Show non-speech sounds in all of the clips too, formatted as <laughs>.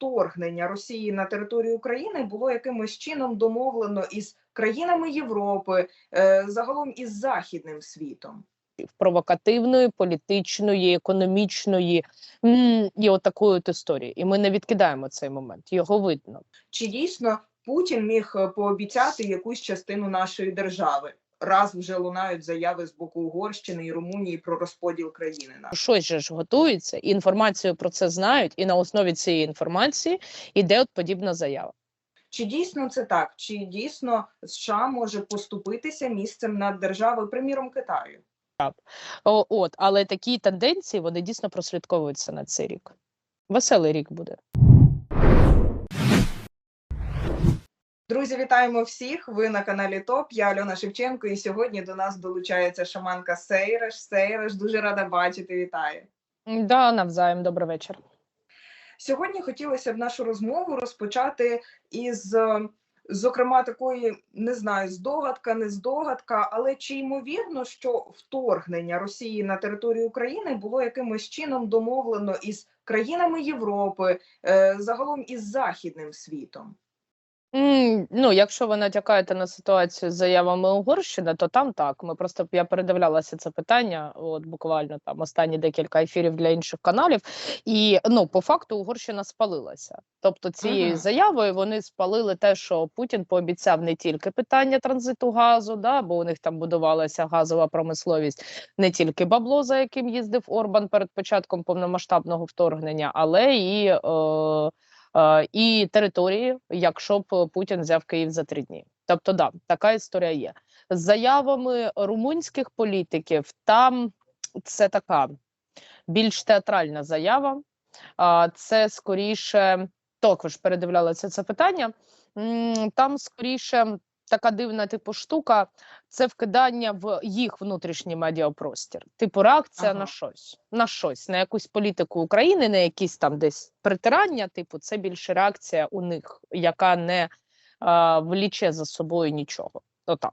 вторгнення Росії на територію України було якимось чином домовлено із країнами Європи, е, загалом із західним світом. провокативної, політичної, економічної і отакої от історії. І ми не відкидаємо цей момент. Його видно. Чи дійсно Путін міг е, пообіцяти якусь частину нашої держави? Раз вже лунають заяви з боку Угорщини і Румунії про розподіл країни. нашої. Щось же ж готується, і інформацію про це знають, і на основі цієї інформації іде от подібна заява. Чи дійсно це так? Чи дійсно США може поступитися місцем над державою, приміром Китаю? От, але такі тенденції вони дійсно прослідковуються на цей рік. Веселий рік буде. Друзі, вітаємо всіх! Ви на каналі ТОП. Я Альона Шевченко, і сьогодні до нас долучається шаманка Сейреш. Сейреш, дуже рада бачити. Вітаю! Да, навзаєм, добрий вечір. Сьогодні хотілося б нашу розмову розпочати із, е, зокрема, такої не знаю, здогадка, не здогадка, але чи ймовірно, що вторгнення Росії на територію України було якимось чином домовлено із країнами Європи, е, загалом із західним світом? М, Ну, якщо ви натякаєте на ситуацію з заявами Угорщини, то там так. Ми просто я передивлялася це питання, от буквально там останні декілька ефірів для інших каналів. І ну, по факту Угорщина спалилася. Тобто цією Мгм. заявою вони спалили те, що Путін пообіцяв не тільки питання транзиту газу, да, бо у них там будувалася газова промисловість, не тільки бабло, за яким їздив Орбан перед початком повномасштабного вторгнення, але і. Е, і території, якщо б Путін взяв Київ за три дні. Тобто, да, така історія є. З заявами румунських політиків там це така більш театральна заява. Це скоріше також передивлялася це питання. Там скоріше така дивна типу штука це вкидання в їх внутрішній медіапростір. Типу реакція Ага. на щось, на щось, на якусь політику України, на якісь там десь притирання. Типу, це більше реакція у них, яка не а, вліче за собою нічого. Отак.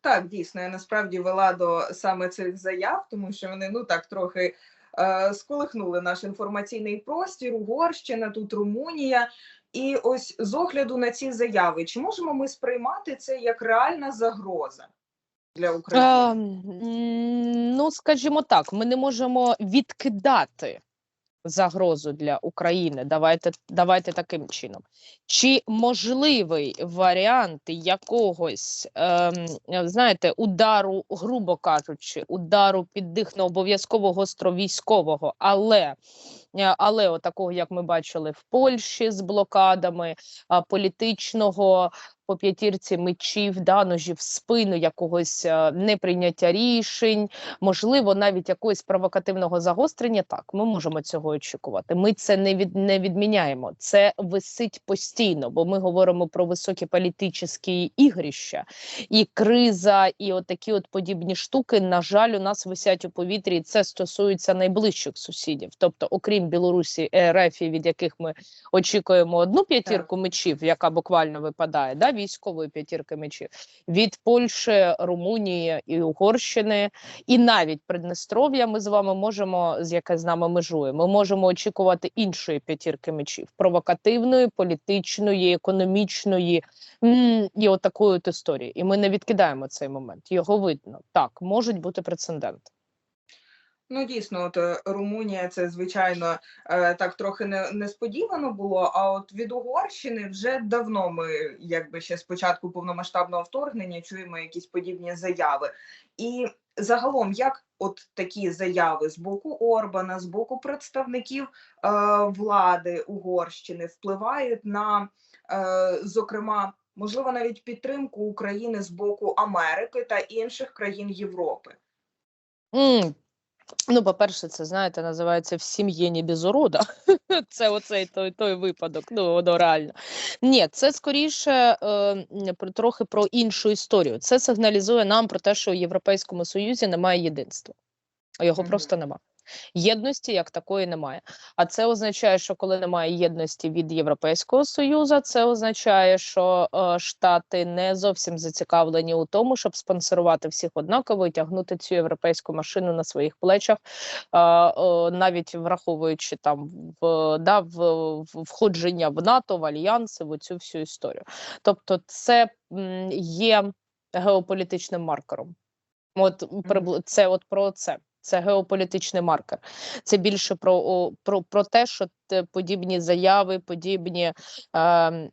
Так, дійсно, я насправді вела до саме цих заяв, тому що вони ну так трохи е, сколихнули наш інформаційний простір, Угорщина, тут Румунія. І ось з огляду на ці заяви, чи можемо ми сприймати це як реальна загроза для України? Е, ну, скажімо так, ми не можемо відкидати загрозу для України. Давайте, давайте таким чином. Чи можливий варіант якогось, ем, знаєте, удару, грубо кажучи, удару під дих не обов'язково гостровійськового, але е, але такого, як ми бачили в Польщі з блокадами політичного по п'ятірці мечів, да, ножів в спину, якогось е, неприйняття рішень, можливо, навіть якогось провокативного загострення. Так, ми можемо цього очікувати. Ми це не від не відміняємо. Це висить постійно, бо ми говоримо про високі політичні ігрища, і криза, і отакі от подібні штуки. На жаль, у нас висять у повітрі. І це стосується найближчих сусідів, тобто, окрім Білорусі, РФ, від яких ми очікуємо одну п'ятірку мечів, яка буквально випадає, да, військової п'ятірки мечів від Польщі, Румунії і Угорщини, і навіть Приднестров'я. Ми з вами можемо, з яке з нами межує, ми можемо очікувати іншої п'ятірки мечів провокативної, політичної, економічної і отакої от історії. І ми не відкидаємо цей момент. Його видно. Так, можуть бути прецеденти. Ну, дійсно, от е, Румунія це звичайно е, так трохи не, несподівано було. А от від Угорщини вже давно ми, якби ще з початку повномасштабного вторгнення, чуємо якісь подібні заяви. І загалом, як от такі заяви з боку Орбана, з боку представників е, влади Угорщини впливають на, е, зокрема, можливо, навіть підтримку України з боку Америки та інших країн Європи. М, Ну, по-перше, це знаєте, називається в сім'ї не без урода. <laughs> Це оцей той, той випадок. Ну, воно реально. Ні, це скоріше е, трохи про іншу історію. Це сигналізує нам про те, що у Європейському Союзі немає єдинства. Його Мгм. просто нема. Єдності як такої немає. А це означає, що коли немає єдності від Європейського союзу, це означає, що е, штати не зовсім зацікавлені у тому, щоб спонсорувати всіх однаково і тягнути цю європейську машину на своїх плечах, е, е, навіть враховуючи там в, да, в, в входження в НАТО, в альянси, в цю всю історію. Тобто, це м, є геополітичним маркером. От це от про це. Це геополітичний маркер. Це більше про, про, про те, що подібні заяви, подібні е,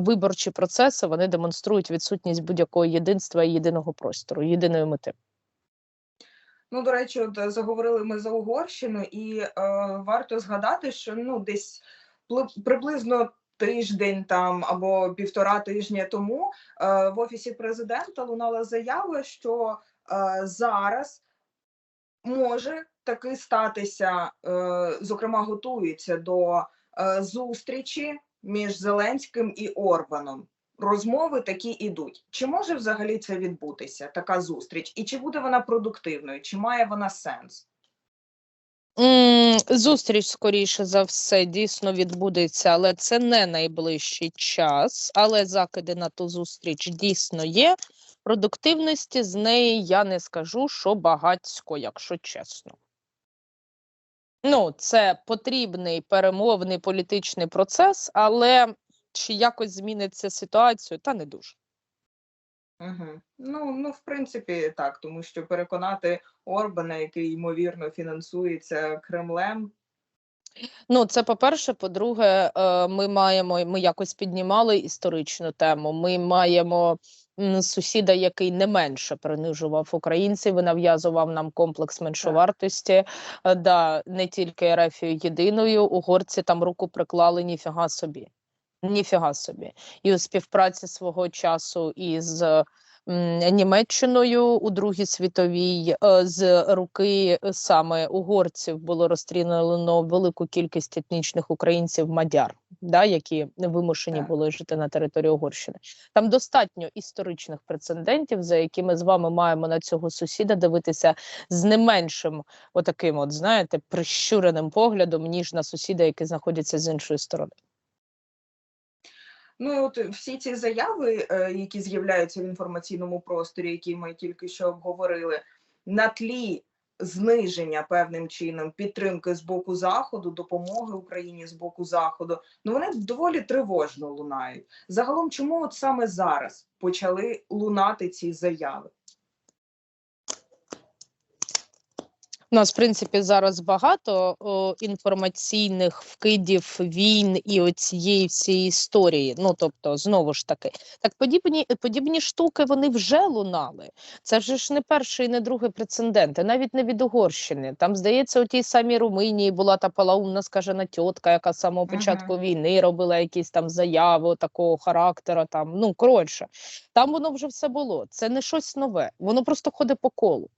виборчі процеси вони демонструють відсутність будь-якого єдинства і єдиного простору, єдиної мети. Ну, до речі, от е, заговорили ми за Угорщину, і е, варто згадати, що ну десь пли- приблизно тиждень там або півтора тижня тому е, в офісі президента лунала заява, що е, зараз може таки статися, е, зокрема, готується до е, зустрічі між Зеленським і Орбаном. Розмови такі ідуть. Чи може взагалі це відбутися, така зустріч? І чи буде вона продуктивною? Чи має вона сенс? Зустріч, скоріше за все, дійсно відбудеться, але це не найближчий час. Але закиди на ту зустріч дійсно є. Продуктивності з неї я не скажу, що багатсько, якщо чесно. Ну, це потрібний перемовний політичний процес, але чи якось зміниться ситуацію, та не дуже. Угу. Ну, ну, в принципі, так, тому що переконати Орбана, який ймовірно фінансується Кремлем, Ну, це по-перше. По-друге, е, ми маємо, ми якось піднімали історичну тему. Ми маємо сусіда, який не менше принижував українців і нав'язував нам комплекс меншовартості. Е, Да, не тільки Ерефію єдиною, угорці там руку приклали ніфіга собі. Ніфіга собі. І у співпраці свого часу із Німеччиною у Другій світовій е, з руки е, саме угорців було розстріляно велику кількість етнічних українців мадяр, да, які вимушені Так. були жити на території Угорщини. Там достатньо історичних прецедентів, за якими з вами маємо на цього сусіда дивитися з не меншим, отаким, от знаєте, прищуреним поглядом, ніж на сусіда, який знаходиться з іншої сторони. Ну і от всі ці заяви, е, які з'являються в інформаційному просторі, які ми тільки що обговорили, на тлі зниження певним чином підтримки з боку заходу, допомоги Україні з боку заходу, ну вони доволі тривожно лунають. Загалом, чому от саме зараз почали лунати ці заяви? У нас, в принципі, зараз багато о, інформаційних вкидів війн і оцієї всієї історії. Ну тобто, знову ж таки, так подібні подібні штуки вони вже лунали. Це вже ж не перший, і не другий прецедент, і навіть не від Угорщини. Там, здається, у тій самій Румунії була та палаумна скажена тітка, яка з самого початку війни робила якісь там заяви такого характеру. Там ну коротше, там воно вже все було. Це не щось нове, воно просто ходить по колу.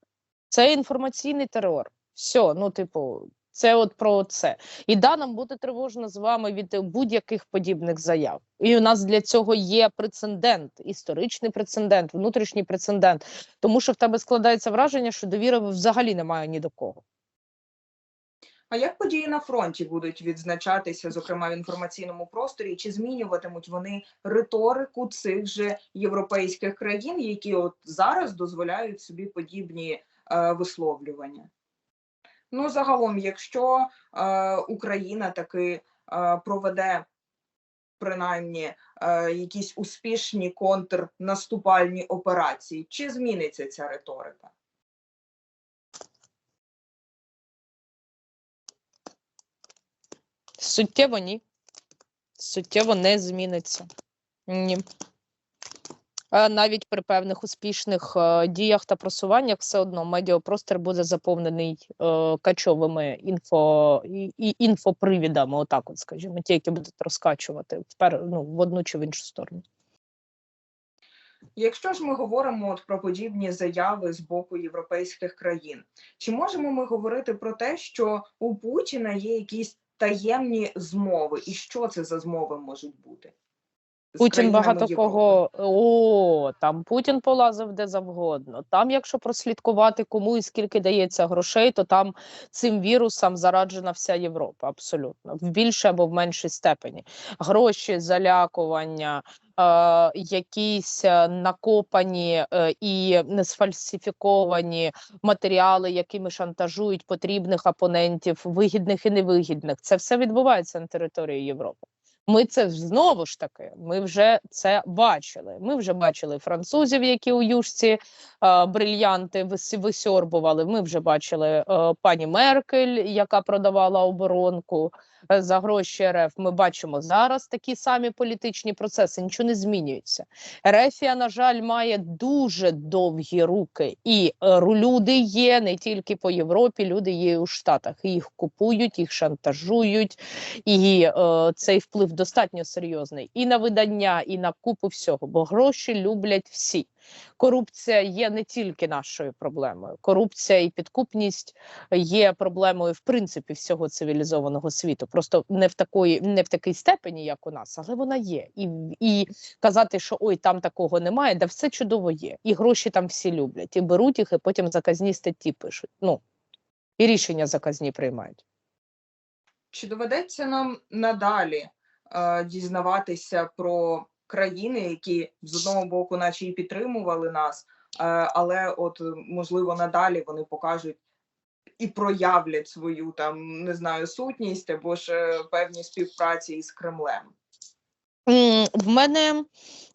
Це інформаційний терор. Все, ну, типу, це от про це. І да, нам буде тривожно з вами від будь-яких подібних заяв. І у нас для цього є прецедент, історичний прецедент, внутрішній прецедент. Тому що в тебе складається враження, що довіри взагалі немає ні до кого. А як події на фронті будуть відзначатися, зокрема в інформаційному просторі, чи змінюватимуть вони риторику цих же європейських країн, які от зараз дозволяють собі подібні висловлювання? Ну, загалом, якщо е, Україна таки е, проведе принаймні е, якісь успішні контрнаступальні операції, чи зміниться ця риторика? Суттєво ні. Суттєво не зміниться. Ні. Навіть при певних успішних е, діях та просуваннях все одно медіапростір буде заповнений е, качовими інфо, і, інфопривідами, отак от, скажімо, ті, які будуть розкачувати впер, ну, в одну чи в іншу сторону. Якщо ж ми говоримо от про подібні заяви з боку європейських країн, чи можемо ми говорити про те, що у Путіна є якісь таємні змови, і що це за змови можуть бути Путін багато Європи. кого о, там Путін полазив де завгодно. Там, якщо прослідкувати кому і скільки дається грошей, то там цим вірусом зараджена вся Європа, абсолютно в більшій або в меншій степені. Гроші, залякування, е, якісь е, накопані е, і не сфальсифіковані матеріали, якими шантажують потрібних опонентів, вигідних і невигідних. Це все відбувається на території Європи. Ми це знову ж таки, ми вже це бачили. Ми вже бачили французів, які у юшці е, брильянти висьорбували. Ми вже бачили е, пані Меркель, яка продавала оборонку е, за гроші РФ. Ми бачимо зараз такі самі політичні процеси. Нічого не змінюється. Рефія, на жаль, має дуже довгі руки, і е, люди є не тільки по Європі, люди є і у Штатах. І Їх купують, їх шантажують, і е, цей вплив достатньо серйозний і на видання, і на купу всього, бо гроші люблять всі. Корупція є не тільки нашою проблемою. Корупція і підкупність є проблемою в принципі всього цивілізованого світу. Просто не в такої, не в такій степені, як у нас, але вона є. І, і казати, що ой, там такого немає, да все чудово є. І гроші там всі люблять, і беруть їх, і потім заказні статті пишуть. Ну і рішення заказні приймають. Чи доведеться нам надалі дізнаватися про країни, які з одного боку, наче і підтримували нас, е, але от е, можливо надалі вони покажуть і проявлять свою там не знаю сутність або ж е, певні співпраці із Кремлем? В мене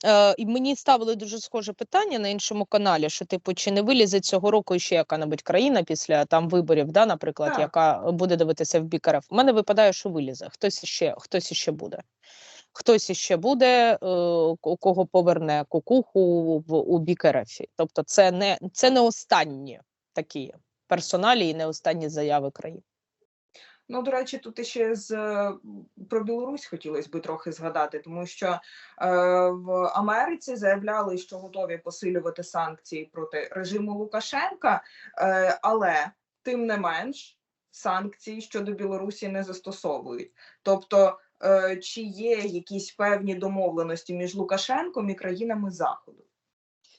е, і мені ставили дуже схоже питання на іншому каналі, що типу, чи не вилізе цього року ще яка-небудь країна після там виборів, да, наприклад, Так. яка буде дивитися в бік РФ. У мене випадає, що вилізе. Хтось іще, хтось іще буде. Хтось іще буде, е, у кого поверне кукуху в у бік РФ. Тобто, це не це не останні такі персоналі і не останні заяви країн. Ну, до речі, тут іще з е, про Білорусь хотілося би трохи згадати, тому що е, в Америці заявляли, що готові посилювати санкції проти режиму Лукашенка, е, але тим не менш санкції щодо Білорусі не застосовують. Тобто, е, чи є якісь певні домовленості між Лукашенком і країнами Заходу?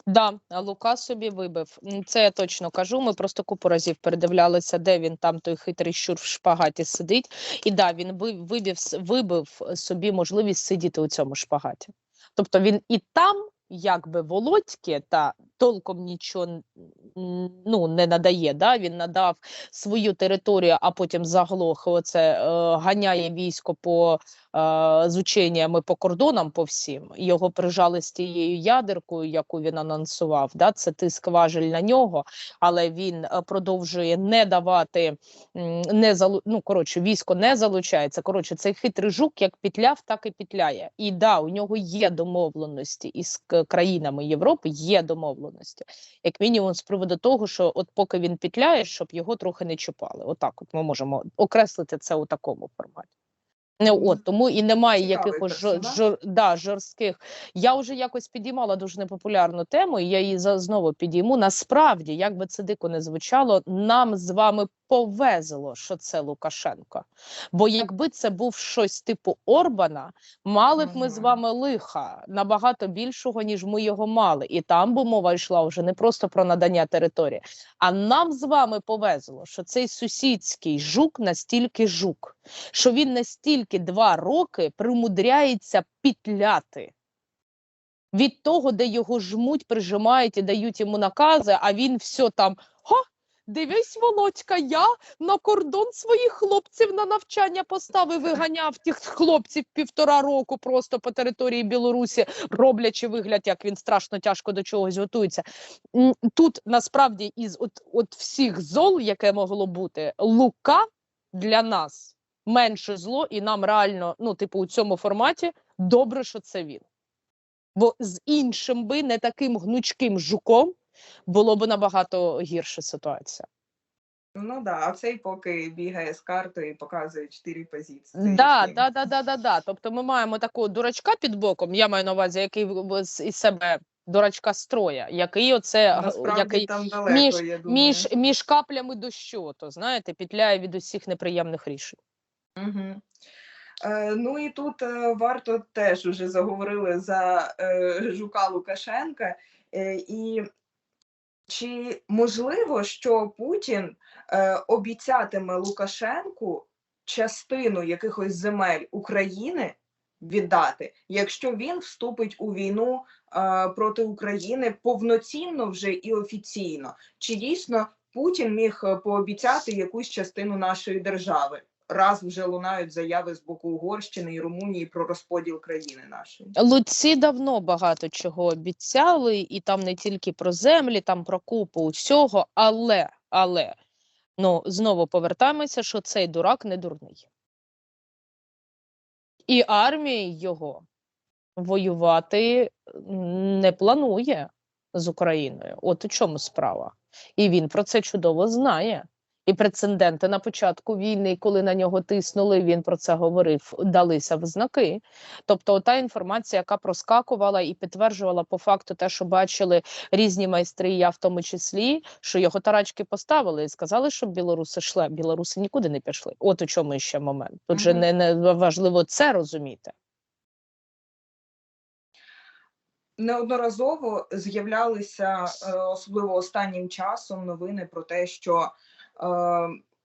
Да, Лука собі вибив. Це я точно кажу. Ми просто купу разів передивлялися, де він там той хитрий щур в шпагаті сидить. І да, він ви- вибив, вибив собі можливість сидіти у цьому шпагаті. Тобто він і там, якби володьки, та толком нічого ну, не надає. Да? Він надав свою територію, а потім заглох. Оце е, ганяє військо по з ученнями по кордонам по всім. Його прижали з тією ядеркою, яку він анонсував. Да? Це тиск важель на нього, але він е, продовжує не давати не залу... ну, коротше, військо не залучається. Коротше, цей хитрий жук як пітляв, так і пітляє. І да, у нього є домовленості із країнами Європи, є домовленості, як мінімум, з приводу того, що от поки він пітляє, щоб його трохи не чіпали. Отак, от ми можемо окреслити це у такому форматі. Не от тому і немає якихось жор, жор, да, жорстких. Я вже якось підіймала дуже непопулярну тему, і я її знову підійму. Насправді, як би це дико не звучало, нам з вами повезло, що це Лукашенко. Бо якби це був щось типу Орбана, мали б ми з вами лиха набагато більшого, ніж ми його мали. І там би мова йшла вже не просто про надання території, а нам з вами повезло, що цей сусідський жук настільки жук, що він настільки два роки примудряється пітляти. Від того, де його жмуть, прижимають і дають йому накази, а він все там. Ха, дивись, Володька, я на кордон своїх хлопців на навчання поставив, виганяв тих хлопців півтора року просто по території Білорусі, роблячи вигляд, як він страшно тяжко до чогось готується. Тут насправді із от, от всіх зол, яке могло бути, Лука для нас менше зло, і нам реально, ну, типу, у цьому форматі добре, що це він. Бо з іншим би не таким гнучким жуком було б набагато гірша ситуація. Ну да, а цей поки бігає з картою і показує чотири позиції. Да, да, да, да, да, да. Тобто ми маємо такого дурачка під боком, я маю на увазі, який із себе дурачка строя, який оце Насправді який там далеко, між- я думаю. між, між каплями дощу, то знаєте, пітляє від усіх неприємних рішень. Угу. Ну і тут е, варто теж уже заговорили за е, Жука Лукашенка. І чи можливо, що Путін обіцятиме Лукашенку частину якихось земель України віддати, якщо він вступить у війну проти України повноцінно вже і офіційно? Чи дійсно Путін міг пообіцяти якусь частину нашої держави? Раз вже лунають заяви з боку Угорщини і Румунії про розподіл країни нашої. Луці давно багато чого обіцяли, і там не тільки про землі, там про купу всього, але, але ну знову повертаємося, що цей дурак не дурний. І армія його воювати не планує з Україною. От у чому справа. І він про це чудово знає. І прецеденти на початку війни, коли на нього тиснули, він про це говорив, далися в знаки. Тобто, та інформація, яка проскакувала і підтверджувала по факту те, що бачили різні майстри, я в тому числі, що його тарачки поставили і сказали, щоб білоруси йшли. Білоруси нікуди не пішли. От у чому ще момент. Тут же не, не важливо це розуміти. неодноразово з'являлися, е, особливо останнім часом, новини про те, що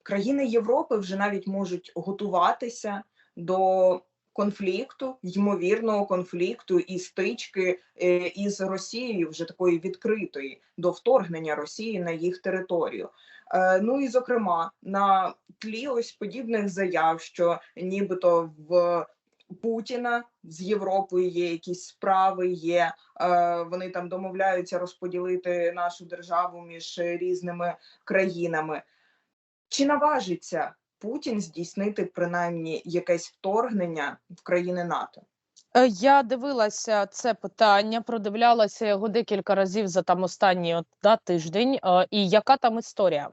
країни Європи вже навіть можуть готуватися до конфлікту, ймовірного конфлікту і стички е, із Росією, вже такої відкритої до вторгнення Росії на їх територію. Е, Ну і зокрема на тлі ось подібних заяв, що нібито в Путіна з Європою є якісь справи, є е, вони там домовляються розподілити нашу державу між е, різними країнами. Чи наважиться Путін здійснити принаймні якесь вторгнення в країни НАТО? Е, Я дивилася це питання, продивлялася його декілька разів за там останній от, да, тиждень. Е, І яка там історія?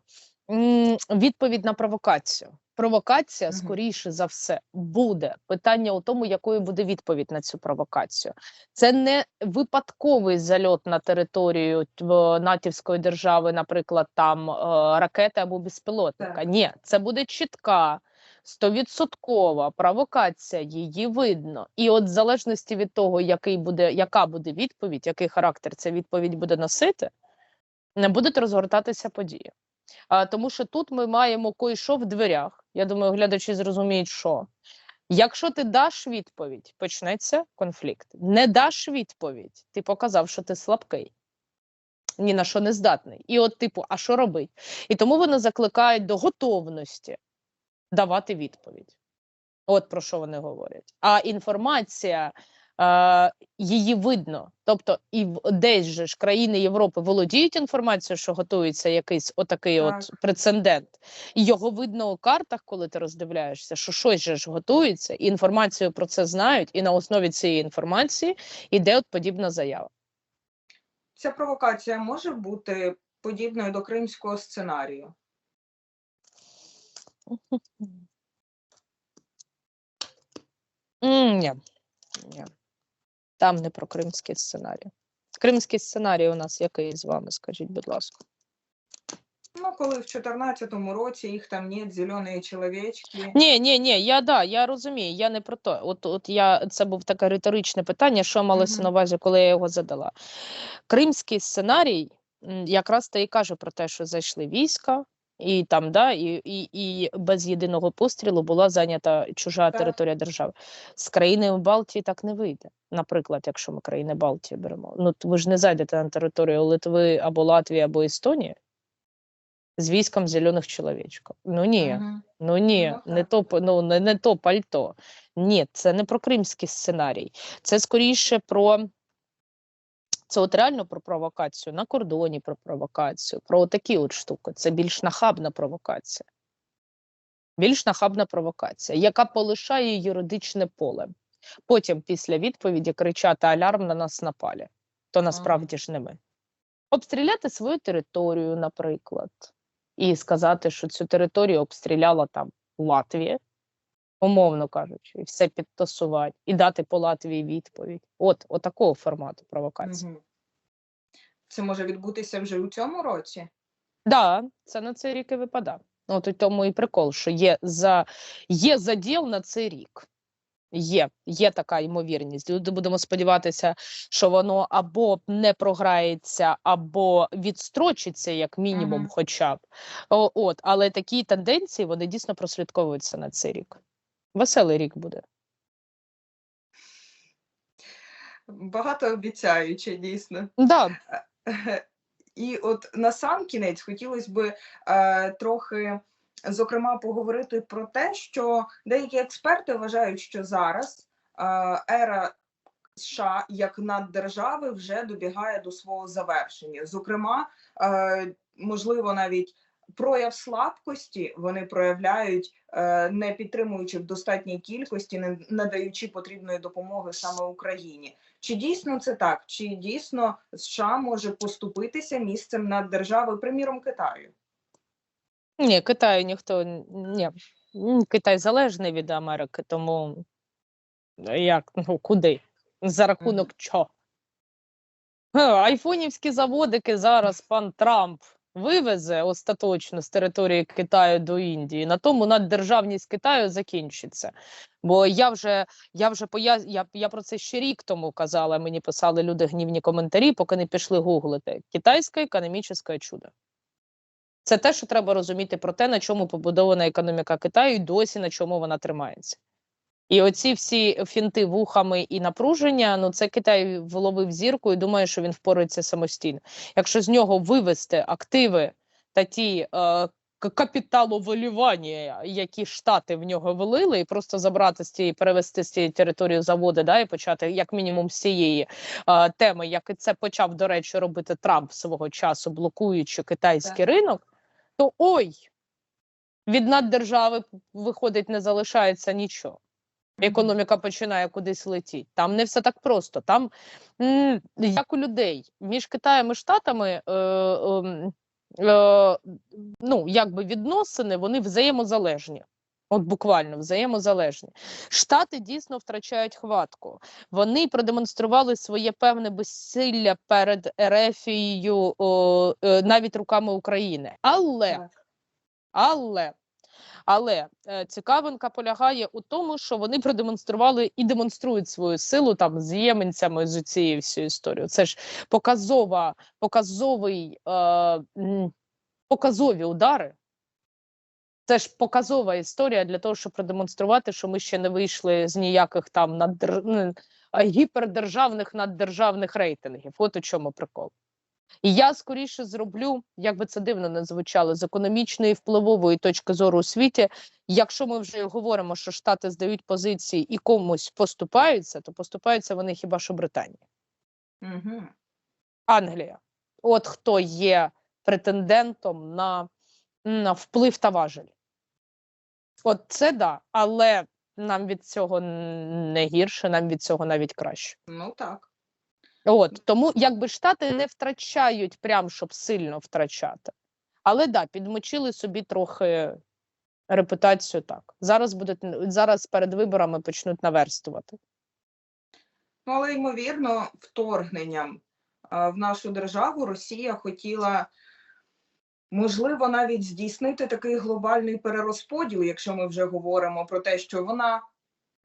Відповідь на провокацію. Провокація, скоріше за все, буде. Питання у тому, якою буде відповідь на цю провокацію. Це не випадковий зальот на територію натівської держави, наприклад, там е, ракети або безпілотника. Так. Ні, це буде чітка стовідсоткова провокація, її видно. І от в залежності від того, який буде, яка буде відповідь, який характер ця відповідь буде носити, не будуть розгортатися події. А, тому що тут ми маємо кой-що в дверях. Я думаю, глядачі зрозуміють, що. Якщо ти даш відповідь, почнеться конфлікт. Не даш відповідь, ти показав, що ти слабкий, ні на що не здатний. І от, типу, а що робить? І тому вони закликають до готовності давати відповідь. От про що вони говорять. А інформація е, її видно. Тобто, і десь же ж країни Європи володіють інформацією, що готується якийсь отакий от прецедент. І його видно у картах, коли ти роздивляєшся, що щось же ж готується, і інформацію про це знають, і на основі цієї інформації йде от подібна заява. Ця провокація може бути подібною до кримського сценарію. Ні. Ні. Там не про кримський сценарій. Кримський сценарій у нас який з вами, скажіть, будь ласка. Ну, коли в 2014 році їх там нет, зелені чоловічки. Ні, ні, ні, я да, я розумію, я не про то. От, от я це був таке риторичне питання, що малося Мгм. на увазі, коли я його задала. Кримський сценарій якраз та і каже про те, що зайшли війська, і там, да, і, і, і без єдиного пострілу була зайнята чужа Так. територія держави. З країнами Балтії так не вийде. Наприклад, якщо ми країни Балтії беремо. Ну, ви ж не зайдете на територію Литви або Латвії, або Естонії з військом зелених чоловічків. Ну ні. Мгм. Ну ні, Ну, не то ну, не, не то пальто. Ні, це не про кримський сценарій. Це скоріше про це от реально про провокацію на кордоні, про провокацію, про такі от штуки. Це більш нахабна провокація. Більш нахабна провокація, яка полишає юридичне поле. Потім, після відповіді, кричати алярм на нас напалі. То насправді ж не ми. Обстріляти свою територію, наприклад, і сказати, що цю територію обстріляла там Латвія, умовно кажучи, і все підтасувати, і дати по Латвії відповідь. От, от такого формату провокації. Мгм. Це може відбутися вже у цьому році. Да, це на цей рік і випадає. От у тому і прикол, що є за є заділ на цей рік. Є, є така ймовірність. Люди будемо сподіватися, що воно або не програється, або відстрочиться, як мінімум, Мгм. хоча б. О, от, але такі тенденції вони дійсно прослідковуються на цей рік. Веселий рік буде. Багато обіцяюче, дійсно. Да, І от на сам кінець хотілося б е, трохи, зокрема, поговорити про те, що деякі експерти вважають, що зараз е, ера США як наддержави вже добігає до свого завершення. Зокрема, е, можливо, навіть прояв слабкості вони проявляють, е, не підтримуючи в достатній кількості, не надаючи потрібної допомоги саме Україні. Чи дійсно це так? Чи дійсно США може поступитися місцем наддержави, приміром Китаю? ні, Китаю ніхто ні. Китай залежний від Америки, тому як ну куди? За рахунок чого? Айфонівські заводики зараз пан Трамп вивезе остаточно з території Китаю до Індії. На тому наддержавність Китаю закінчиться. Бо я вже я вже поя... я, я про це ще рік тому казала. Мені писали люди гнівні коментарі, поки не пішли гуглити. Китайське економічне чудо. Це те, що треба розуміти про те, на чому побудована економіка Китаю, і досі на чому вона тримається. І оці всі фінти вухами і напруження, ну це Китай вловив зірку і думає, що він впорається самостійно. Якщо з нього вивести активи та ті е, к- капіталоволювання, які штати в нього влили, і просто забрати з цієї, перевести з цієї території заводи, да, і почати як мінімум з цієї е, теми, як і це почав, до речі, робити Трамп свого часу, блокуючи китайський ринок, то ой, від наддержави виходить, не залишається нічого економіка починає кудись летіти. Там не все так просто. Там як у людей між Китаєм і Штатами. Е, ем, е, ну, якби відносини, вони взаємозалежні. От буквально взаємозалежні. Штати дійсно втрачають хватку. Вони продемонстрували своє певне безсилля перед Ерефією е, навіть руками України. Але але але е, цікавинка полягає у тому, що вони продемонстрували і демонструють свою силу там з єменцями з цією всією історією. Це ж показова, показовий, е, показові удари. Це ж показова історія для того, щоб продемонструвати, що ми ще не вийшли з ніяких там наддер... гіпердержавних наддержавних рейтингів. От у чому прикол. І я скоріше зроблю, як би це дивно не звучало, з економічної і впливової точки зору у світі. Якщо ми вже говоримо, що Штати здають позиції і комусь поступаються, то поступаються вони хіба що Британії, Угу. Англія. От хто є претендентом на, на вплив та важель. От це да, але нам від цього не гірше, нам від цього навіть краще. Ну так. От тому якби штати не втрачають прям щоб сильно втрачати. Але да, підмочили собі трохи репутацію так. Зараз будуть зараз перед виборами почнуть наверстувати. Ну, але ймовірно, вторгненням в нашу державу Росія хотіла, можливо, навіть здійснити такий глобальний перерозподіл, якщо ми вже говоримо про те, що вона,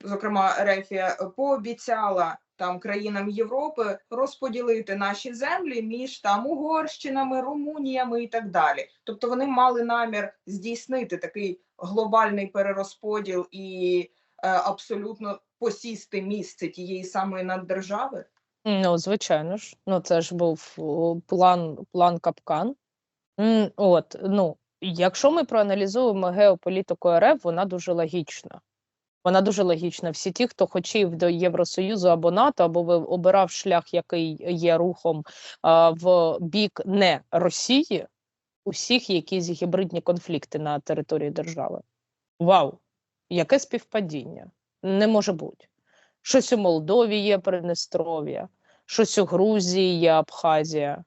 зокрема, Рефія, пообіцяла там країнам Європи розподілити наші землі між там Угорщинами, Румуніями і так далі. Тобто вони мали намір здійснити такий глобальний перерозподіл і е, абсолютно посісти місце тієї самої наддержави. Ну, звичайно ж, ну це ж був план, план капкан. От, ну, якщо ми проаналізуємо геополітику РФ, вона дуже логічна. Вона дуже логічна. Всі ті, хто хотів до Євросоюзу або НАТО, або ви- обирав шлях, який є рухом а, в бік не Росії, усіх якісь гібридні конфлікти на території держави. Вау! Яке співпадіння? Не може бути. Щось у Молдові є Приднестров'я, щось у Грузії є Абхазія.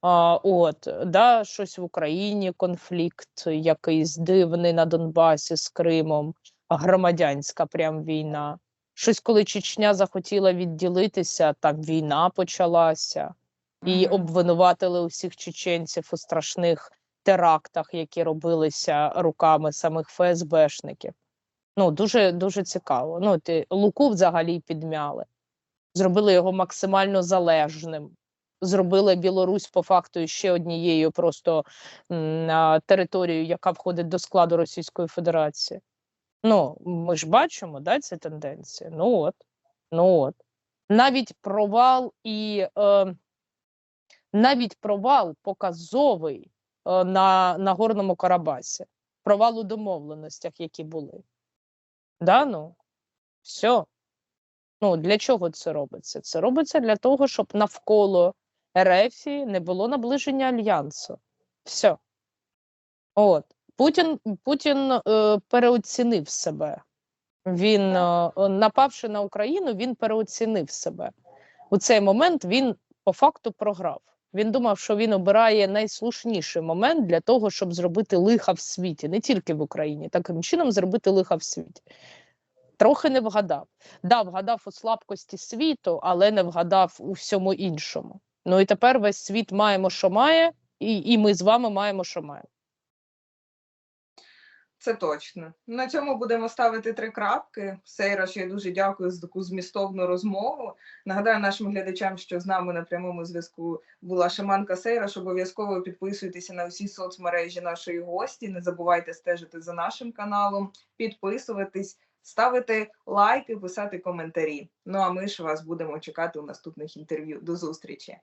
А, от, да, щось в Україні конфлікт якийсь дивний на Донбасі з Кримом, громадянська прям війна. Щось, коли Чечня захотіла відділитися, там війна почалася, і обвинуватили усіх чеченців у страшних терактах, які робилися руками самих ФСБшників. Ну, дуже дуже цікаво. Ну, ти Луку взагалі підмяли, зробили його максимально залежним. Зробили Білорусь по факту ще однією просто м, територією, яка входить до складу Російської Федерації. Ну, ми ж бачимо, да, ці тенденції. Ну от, ну от. Навіть провал і е, навіть провал показовий е, на, на Горному Карабасі, провал у домовленостях, які були. Да, ну, все. Ну, для чого це робиться? Це робиться для того, щоб навколо Ерефії не було наближення альянсу. Все. От. Путін, Путін е, переоцінив себе. Він, е, напавши на Україну, він переоцінив себе. У цей момент він по факту програв. Він думав, що він обирає найслушніший момент для того, щоб зробити лиха в світі, не тільки в Україні, таким чином зробити лиха в світі. Трохи не вгадав. Да, вгадав у слабкості світу, але не вгадав у всьому іншому. Ну і тепер весь світ маємо, що має, і, і ми з вами маємо, що маємо. Це точно. На цьому будемо ставити три крапки. Сейрош, я дуже дякую за таку змістовну розмову. Нагадаю нашим глядачам, що з нами на прямому зв'язку була Шаманка Сейрош. Обов'язково підписуйтеся на всі соцмережі нашої гості. Не забувайте стежити за нашим каналом, підписуватись, ставити лайки, писати коментарі. Ну а ми ж вас будемо чекати у наступних інтерв'ю. До зустрічі!